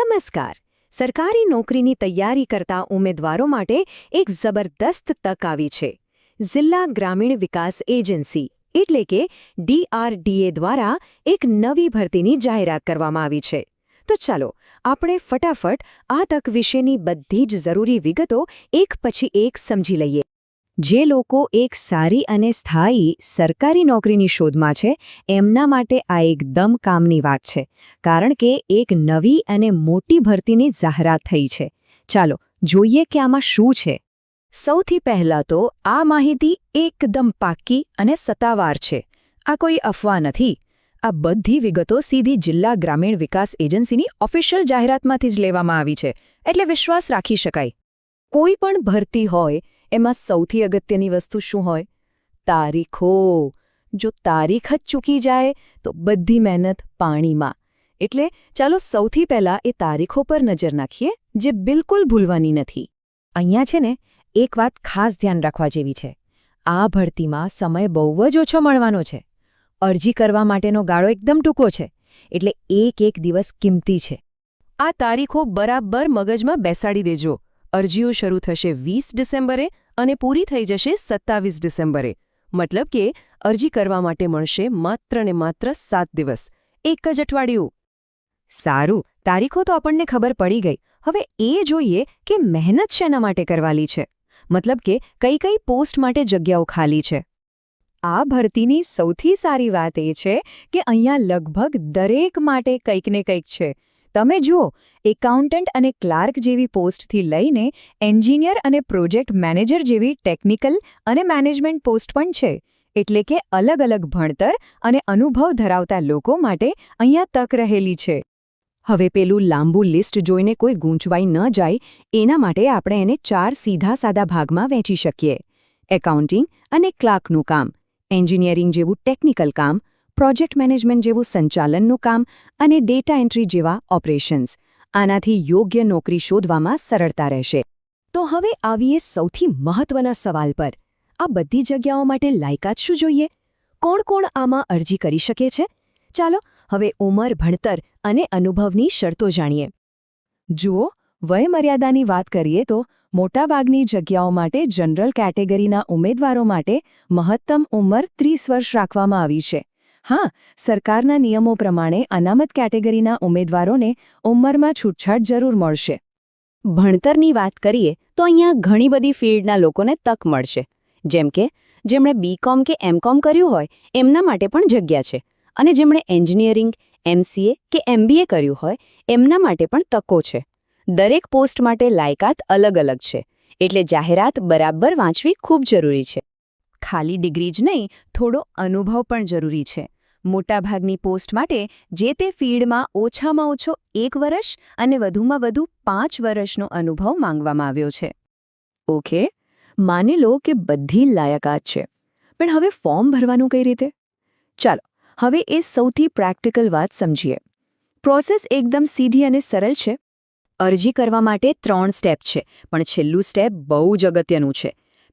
નમસ્કાર. સરકારી નોકરીની તૈયારી કરતા ઉમેદવારો માટે એક જબરદસ્ત તક આવી છે. જિલ્લા ગ્રામીણ વિકાસ એજન્સી, એટલે કે ડીઆરડીએ દ્વારા એક નવી ભરતીની જાહેરાત કરવામાં આવી છે. તો ચાલો, આપણે ફટાફટ આ તક વિશેની બધી જ જરૂરી વિગતો એક પછી એક સમજી લઈએ. જે લોકો એક સારી અને સ્થાયી સરકારી નોકરીની શોધમાં છે, એમના માટે આ એકદમ કામની વાત છે, કારણ કે એક નવી અને મોટી ભરતીની જાહેરાત થઈ છે. ચાલો, જોઈએ કે આમાં શું છે. સૌથી પહેલાં તો આ માહિતી એકદમ પાક્કી અને સત્તાવાર છે. આ કોઈ અફવા નથી. આ બધી વિગતો સીધી જિલ્લા ગ્રામીણ વિકાસ એજન્સીની ઓફિશિયલ જાહેરાતમાંથી જ લેવામાં આવી છે, એટલે વિશ્વાસ રાખી શકાય. કોઈ પણ ભરતી હોય એમાં સૌથી અગત્યની વસ્તુ શું હોય? તારીખો. જો તારીખ જ ચૂકી જાય, તો બધી મહેનત પાણીમાં. એટલે ચાલો સૌથી પહેલાં એ તારીખો પર નજર નાખીએ, જે બિલકુલ ભૂલવાની નથી. અહીંયા છે ને, એક વાત ખાસ ધ્યાન રાખવા જેવી છે. આ ભરતીમાં સમય બહુ જ ઓછો મળવાનો છે. અરજી કરવા માટેનો ગાળો એકદમ ટૂંકો છે. એટલે એક એક દિવસ કિંમતી છે. આ તારીખો બરાબર મગજમાં બેસાડી દેજો. અરજીઓ શરૂ થશે વીસ ડિસેમ્બરે અને પૂરી થઈ જશે સત્તાવીસ ડિસેમ્બરે. મતલબ કે અરજી કરવા માટે મળશે માત્ર ને માત્ર સાત દિવસ. એક જ અઠવાડિયું. સારું, તારીખો તો આપણને ખબર પડી ગઈ. હવે એ જોઈએ કે મહેનત શેના માટે કરવાની છે? મતલબ કે કઈ કઈ પોસ્ટ માટે જગ્યાઓ ખાલી છે? આ ભરતીની સૌથી સારી વાત એ છે કે અહીંયા લગભગ દરેક માટે કંઈક ને કંઈક છે. તમે જુઓ, એકાઉન્ટન્ટ અને ક્લાર્ક જેવી પોસ્ટથી લઈને એન્જિનિયર અને પ્રોજેક્ટ મેનેજર જેવી ટેકનિકલ અને મેનેજમેન્ટ પોસ્ટ પણ છે. એટલે કે અલગ અલગ ભણતર અને અનુભવ ધરાવતા લોકો માટે અહીંયા તક રહેલી છે. હવે પેલું લાંબુ લિસ્ટ જોઈને કોઈ ગૂંચવાઈ ન જાય, એના માટે આપણે એને ચાર સીધા સાદા ભાગમાં વહેંચી શકીએ. એકાઉન્ટિંગ અને ક્લાર્કનું કામ, એન્જિનિયરિંગ જેવું ટેકનિકલ કામ પ્રોજેક્ટ મેનેજમેન્ટ જેવું સંચાલનનું કામ અને ડેટા એન્ટ્રી જેવા ઓપરેશન્સ. આનાથી યોગ્ય નોકરી શોધવામાં સરળતા રહેશે. તો હવે આવીએ સૌથી મહત્વના સવાલ પર. આ બધી જગ્યાઓ માટે લાયકાત શું જોઈએ? કોણ કોણ આમાં અરજી કરી શકે છે? ચાલો હવે ઉંમર, ભણતર અને અનુભવની શરતો જાણીએ. જુઓ, વયમર્યાદાની વાત કરીએ તો મોટાભાગની જગ્યાઓ માટે જનરલ કેટેગરીના ઉમેદવારો માટે મહત્તમ ઉંમર ત્રીસ વર્ષ રાખવામાં આવી છે. હા, સરકારના નિયમો પ્રમાણે અનામત કેટેગરીના ઉમેદવારોને ઉંમરમાં છૂટછાટ જરૂર મળશે. ભણતરની વાત કરીએ, તો અહીંયા ઘણી બધી ફિલ્ડના લોકોને તક મળશે. જેમ કે, જેમણે બીકોમ કે એમકોમ કર્યું હોય, એમના માટે પણ જગ્યા છે. અને જેમણે એન્જિનિયરિંગ એમસીએ કે એમબીએ કર્યું હોય, એમના માટે પણ તકો છે. દરેક પોસ્ટ માટે લાયકાત અલગ અલગ છે. એટલે જાહેરાત બરાબર વાંચવી ખૂબ જરૂરી છે. ખાલી ડિગ્રી જ નહીં, થોડો અનુભવ પણ જરૂરી છે. મોટાભાગની પોસ્ટ માટે જે તે ફિલ્ડમાં ઓછામાં ઓછો એક વર્ષ અને વધુમાં વધુ પાંચ વર્ષનો અનુભવ માંગવામાં આવ્યો છે. ઓકે, માની લો કે બધી લાયકાત છે, પણ હવે ફોર્મ ભરવાનું કઈ રીતે? ચાલો, હવે એ સૌથી પ્રેક્ટિકલ વાત સમજીએ. પ્રોસેસ એકદમ સીધી અને સરળ છે. અરજી કરવા માટે ત્રણ સ્ટેપ છે, પણ છેલ્લું સ્ટેપ બહુ જ અગત્યનું છે.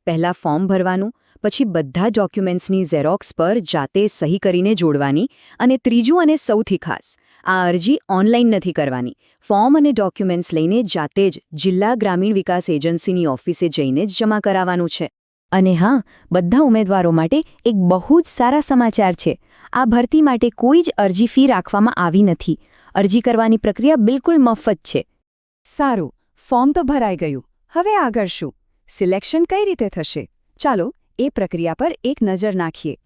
પહેલાં ફોર્મ ભરવાનું, પછી બધા ડોક્યુમેન્ટ્સની ઝેરોક્સ પર જાતે સહી કરીને જોડવાની અને ત્રીજું અને સૌથી ખાસ, આ અરજી ઓનલાઈન નથી કરવાની. ફોર્મ અને ડોક્યુમેન્ટ્સ લઈને જાતે જ જિલ્લા ગ્રામીણ વિકાસ એજન્સીની ઓફિસે જઈને જ જમા કરાવવાનું છે. અને હા, બધા ઉમેદવારો માટે એક બહુ જ સારા સમાચાર છે. આ ભરતી માટે કોઈ જ અરજી ફી રાખવામાં આવી નથી. અરજી કરવાની પ્રક્રિયા બિલકુલ મફત છે. સારું, ફોર્મ તો ભરાઈ ગયું. હવે આગળ શું? સિલેક્શન કઈ રીતે થશે? ચાલો એ પ્રક્રિયા પર એક નજર નાખીએ.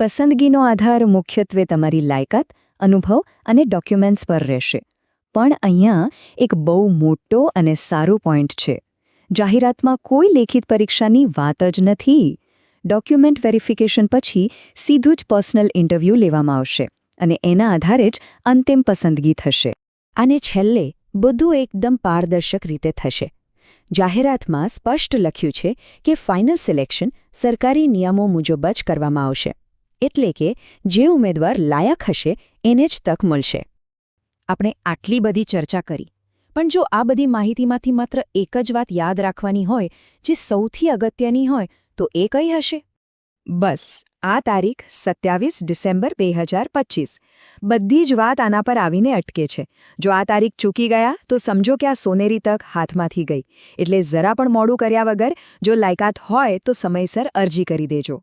પસંદગીનો આધાર મુખ્યત્વે તમારી લાયકાત, અનુભવ અને ડોક્યુમેન્ટ્સ પર રહેશે. પણ અહીંયા એક બહુ મોટો અને સારો પોઈન્ટ છે. જાહેરાતમાં કોઈ લેખિત પરીક્ષાની વાત જ નથી. ડોક્યુમેન્ટ વેરિફિકેશન પછી સીધું જ પર્સનલ ઇન્ટરવ્યૂ લેવામાં આવશે અને એના આધારે જ અંતિમ પસંદગી થશે. અને છેલ્લે બધું એકદમ પારદર્શક રીતે થશે. જાહેરાતમાં સ્પષ્ટ લખ્યું છે કે ફાઇનલ સિલેક્શન સરકારી નિયમો મુજબ જ કરવામાં આવશે. એટલે કે જે ઉમેદવાર લાયક હશે, એને જ તક મળશે. આપણે આટલી બધી ચર્ચા કરી. પણ જો આ બધી માહિતીમાંથી માત્ર એક જ વાત યાદ રાખવાની હોય, જે સૌથી અગત્યની હોય, તો એ કઈ હશે? બસ, આ તારીખ સત્યાવીસ ડિસેમ્બર બે હજાર પચીસ. બધી જ વાત આના પર આવીને અટકે છે. જો આ તારીખ ચૂકી ગયા, તો સમજો કે આ સોનેરી તક હાથમાંથી ગઈ. એટલે જરા પણ મોડું કર્યા વગર, જો લાયકાત હોય, તો સમયસર અરજી કરી દેજો.